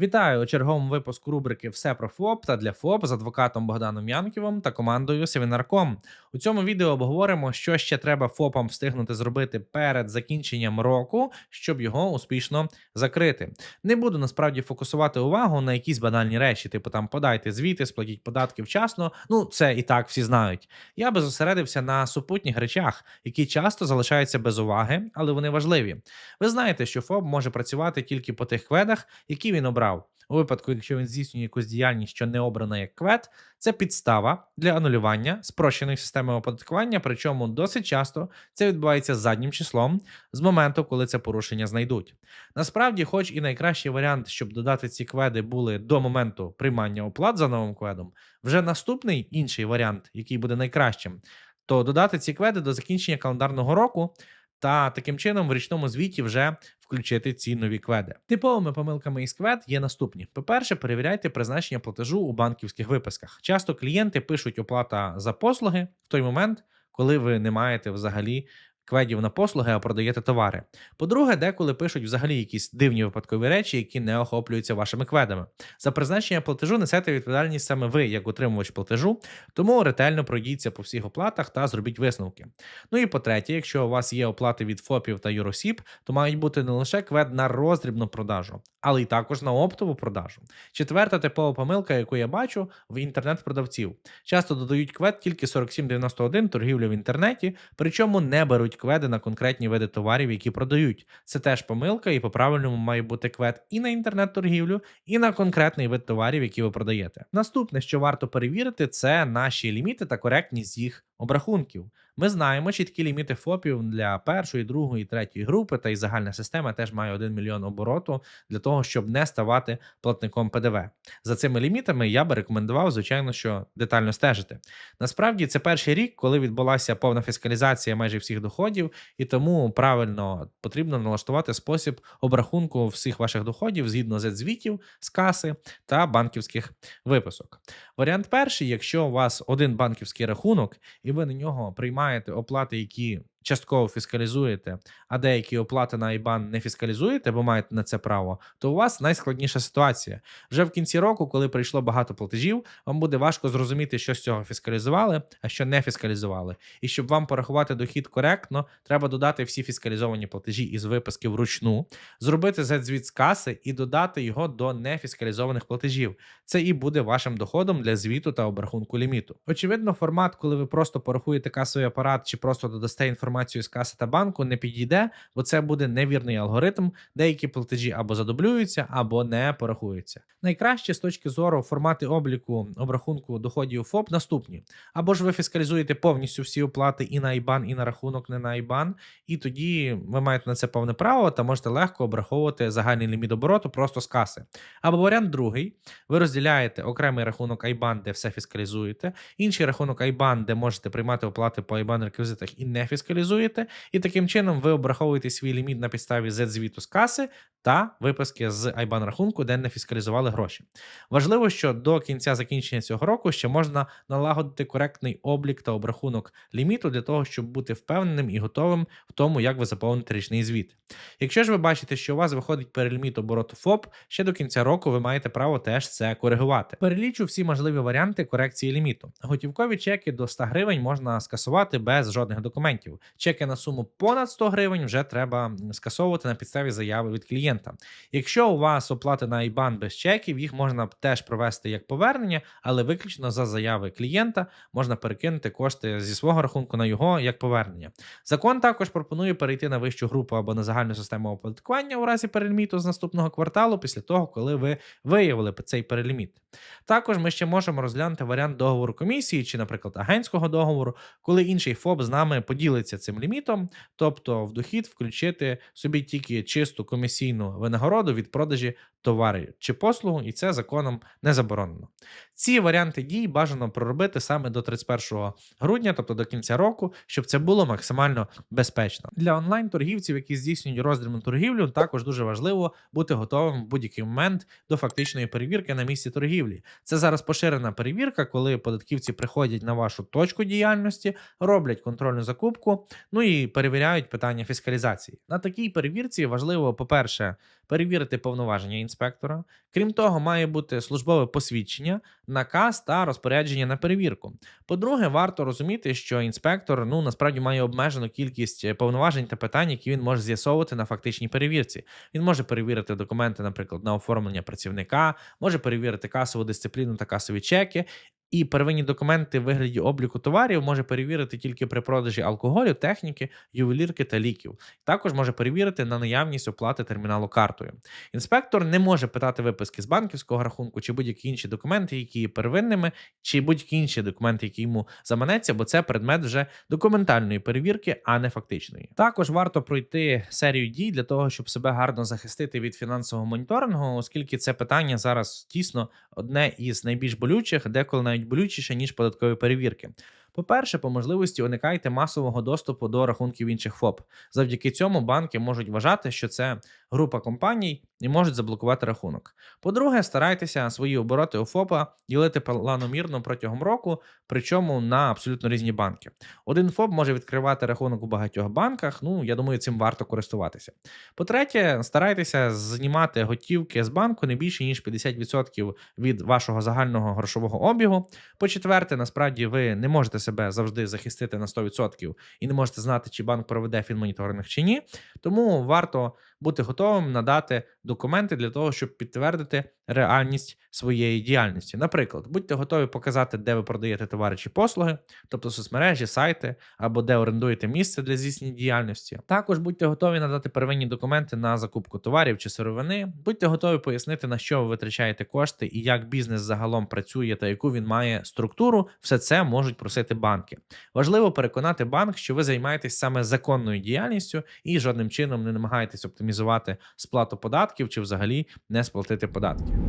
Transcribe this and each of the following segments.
Вітаю у черговому випуску рубрики Все про ФОП та для ФОП з адвокатом Богданом Янківим та командою Семінарком. У цьому відео обговоримо, що ще треба ФОПам встигнути зробити перед закінченням року, щоб його успішно закрити. Не буду насправді фокусувати увагу на якісь банальні речі, типу там подайте звіти, сплатіть податки вчасно. Ну це і так всі знають. Я би зосередився на супутніх речах, які часто залишаються без уваги, але вони важливі. Ви знаєте, що ФОП може працювати тільки по тих кведах, які він обрав. У випадку, якщо він здійснює якусь діяльність, що не обрана як квет, це підстава для анулювання спрощеної системи оподаткування, причому досить часто це відбувається заднім числом з моменту, коли це порушення знайдуть. Насправді, хоч і найкращий варіант, щоб додати ці кведи були до моменту приймання оплат за новим кведом, вже наступний інший варіант, який буде найкращим, то додати ці кведи до закінчення календарного року. Та таким чином в річному звіті вже включити ці нові кведи. Типовими помилками із квед є наступні: по-перше, перевіряйте призначення платежу у банківських виписках. Часто клієнти пишуть оплата за послуги в той момент, коли ви не маєте взагалі. Кведів на послуги, а продаєте товари. По-друге, деколи пишуть взагалі якісь дивні випадкові речі, які не охоплюються вашими кведами. За призначення платежу несете відповідальність саме ви, як утримувач платежу, тому ретельно пройдіться по всіх оплатах та зробіть висновки. Ну і по-третє, якщо у вас є оплати від ФОПів та Юросіб, то мають бути не лише квед на роздрібну продажу, але й також на оптову продажу. Четверта типова помилка, яку я бачу в інтернет-продавців. Часто додають квед тільки 4791 торгівля в інтернеті, причому не беруть кведи на конкретні види товарів, які продають. Це теж помилка, і по правильному має бути квед і на інтернет-торгівлю, і на конкретний вид товарів, які ви продаєте. Наступне, що варто перевірити, це наші ліміти та коректність їх обрахунків. Ми знаємо чіткі ліміти ФОПів для першої, другої, третьої групи, та й загальна система теж має 1 мільйон обороту для того, щоб не ставати платником ПДВ. За цими лімітами я би рекомендував, звичайно, що детально стежити. Насправді це перший рік, коли відбулася повна фіскалізація майже всіх доходів, і тому правильно потрібно налаштувати спосіб обрахунку всіх ваших доходів згідно з звітів з каси та банківських виписок. Варіант перший, якщо у вас один банківський рахунок, і ви на нього приймаєте оплати, які частково фіскалізуєте, а деякі оплати на IBAN не фіскалізуєте, бо маєте на це право, то у вас найскладніша ситуація. Вже в кінці року, коли прийшло багато платежів, вам буде важко зрозуміти, що з цього фіскалізували, а що не фіскалізували. І щоб вам порахувати дохід коректно, треба додати всі фіскалізовані платежі із виписки вручну, зробити Z-звіт з каси і додати його до нефіскалізованих платежів. Це і буде вашим доходом для звіту та обрахунку ліміту. Очевидно, формат, коли ви просто порахуєте касовий апарат чи просто додасте інформацію інформацію з каси та банку не підійде, бо це буде невірний алгоритм. Деякі платежі або задублюються, або не порахуються. Найкраще з точки зору формати обліку обрахунку доходів ФОП наступні: або ж ви фіскалізуєте повністю всі оплати і на IBAN, і на рахунок не на IBAN, і тоді ви маєте на це повне право та можете легко обраховувати загальний ліміт обороту просто з каси. Або варіант другий: ви розділяєте окремий рахунок IBAN, де все фіскалізуєте, інший рахунок IBAN, де можете приймати оплати по IBAN реквізитах і не фіскалізуєте фіскалізуєте, і таким чином ви обраховуєте свій ліміт на підставі Z-звіту з каси та виписки з IBAN рахунку, де не фіскалізували гроші. Важливо, що до кінця закінчення цього року ще можна налагодити коректний облік та обрахунок ліміту для того, щоб бути впевненим і готовим в тому, як ви заповните річний звіт. Якщо ж ви бачите, що у вас виходить переліміт обороту ФОП, ще до кінця року ви маєте право теж це коригувати. Перелічу всі можливі варіанти корекції ліміту. Готівкові чеки до 100 гривень можна скасувати без жодних документів. Чеки на суму понад 100 гривень вже треба скасовувати на підставі заяви від клієнта. Якщо у вас оплати на IBAN без чеків, їх можна теж провести як повернення, але виключно за заяви клієнта можна перекинути кошти зі свого рахунку на його як повернення. Закон також пропонує перейти на вищу групу або на загальну систему оподаткування у разі переліміту з наступного кварталу після того, коли ви виявили цей переліміт. Також ми ще можемо розглянути варіант договору комісії чи, наприклад, агентського договору, коли інший ФОП з нами поділиться цим лімітом, тобто в дохід включити собі тільки чисту комісійну винагороду від продажі товарів чи послугу, і це законом не заборонено. Ці варіанти дій бажано проробити саме до 31 грудня, тобто до кінця року, щоб це було максимально безпечно. Для онлайн-торгівців, які здійснюють роздрібну торгівлю, також дуже важливо бути готовим в будь-який момент до фактичної перевірки на місці торгівлі. Це зараз поширена перевірка, коли податківці приходять на вашу точку діяльності, роблять контрольну закупку, ну і перевіряють питання фіскалізації. На такій перевірці важливо, по-перше, перевірити повноваження інспектора. Крім того, має бути службове посвідчення, наказ та розпорядження на перевірку. По-друге, варто розуміти, що інспектор ну насправді має обмежену кількість е, повноважень та питань, які він може з'ясовувати на фактичній перевірці. Він може перевірити документи, наприклад, на оформлення працівника, може перевірити касову дисципліну та касові чеки. І первинні документи в вигляді обліку товарів може перевірити тільки при продажі алкоголю, техніки, ювелірки та ліків. Також може перевірити на наявність оплати терміналу картою. Інспектор не може питати виписки з банківського рахунку чи будь-які інші документи, які є первинними, чи будь-які інші документи, які йому заманеться, бо це предмет вже документальної перевірки, а не фактичної. Також варто пройти серію дій для того, щоб себе гарно захистити від фінансового моніторингу, оскільки це питання зараз тісно одне із найбільш болючих, деколи навіть болючіше ніж податкові перевірки. По-перше, по можливості уникайте масового доступу до рахунків інших ФОП. Завдяки цьому банки можуть вважати, що це група компаній і можуть заблокувати рахунок. По-друге, старайтеся свої обороти у ФОПа ділити планомірно протягом року, причому на абсолютно різні банки. Один ФОП може відкривати рахунок у багатьох банках. Ну я думаю, цим варто користуватися. По-третє, старайтеся знімати готівки з банку не більше ніж 50% від вашого загального грошового обігу. По-четверте, насправді ви не можете себе завжди захистити на 100% і не можете знати, чи банк проведе фінмоніторинг чи ні. Тому варто бути готовим надати документи для того, щоб підтвердити реальність своєї діяльності. Наприклад, будьте готові показати, де ви продаєте товари чи послуги, тобто соцмережі, сайти або де орендуєте місце для здійснення діяльності. Також будьте готові надати первинні документи на закупку товарів чи сировини. Будьте готові пояснити, на що ви витрачаєте кошти і як бізнес загалом працює та яку він має структуру. Все це можуть просити банки. Важливо переконати банк, що ви займаєтесь саме законною діяльністю і жодним чином не намагаєтесь оптимізувати сплату податків чи взагалі не сплатити податки.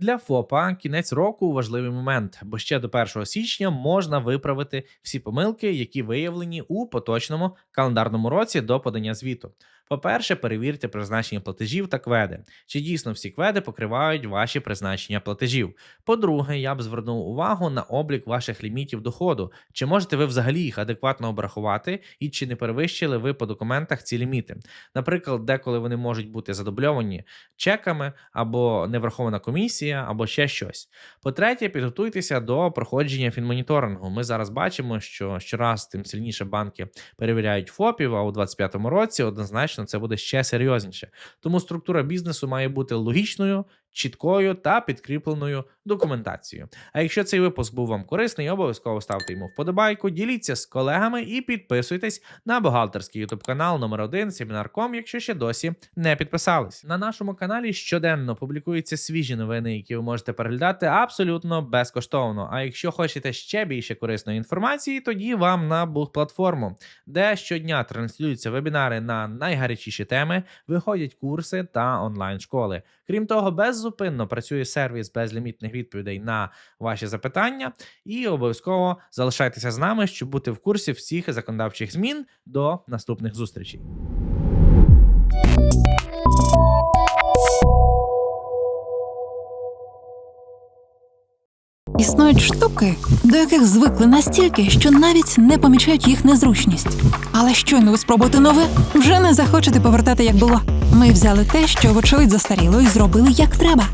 Для ФОПа кінець року важливий момент, бо ще до 1 січня можна виправити всі помилки, які виявлені у поточному календарному році до подання звіту. По-перше, перевірте призначення платежів та кведи. Чи дійсно всі кведи покривають ваші призначення платежів. По-друге, я б звернув увагу на облік ваших лімітів доходу. Чи можете ви взагалі їх адекватно обрахувати, і чи не перевищили ви по документах ці ліміти? Наприклад, деколи вони можуть бути задубльовані чеками або неврахована комісія, або ще щось. По-третє, підготуйтеся до проходження фінмоніторингу. Ми зараз бачимо, що щораз тим сильніше банки перевіряють ФОПів, а у 2025 році однозначно це буде ще серйозніше. Тому структура бізнесу має бути логічною, чіткою та підкріпленою документацією. А якщо цей випуск був вам корисний, обов'язково ставте йому вподобайку, діліться з колегами і підписуйтесь на бухгалтерський ютуб канал номер 1 Семінар.ком, якщо ще досі не підписались. На нашому каналі щоденно публікуються свіжі новини, які ви можете переглядати абсолютно безкоштовно. А якщо хочете ще більше корисної інформації, тоді вам на бух-платформу, де щодня транслюються вебінари на найгарячіші теми, виходять курси та онлайн-школи. Крім того, беззупинно працює сервіс безлімітних відповідей на ваші запитання, і обов'язково залишайтеся з нами, щоб бути в курсі всіх законодавчих змін до наступних зустрічей. Існують штуки, до яких звикли настільки, що навіть не помічають їх незручність. Але щойно ви спробуєте нове, вже не захочете повертати як було. Ми взяли те, що вочевидь застаріло, і зробили як треба.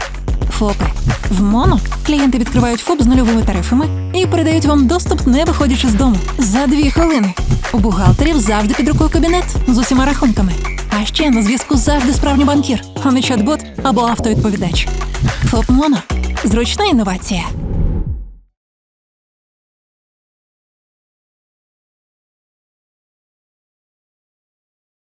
ФОПи. В МОНО клієнти відкривають ФОП з нульовими тарифами і передають вам доступ, не виходячи з дому. За дві хвилини. У бухгалтерів завжди під рукою кабінет з усіма рахунками. А ще на зв'язку завжди справжній банкір, а не чат-бот або автовідповідач. ФОП МОНО. Зручна інновація.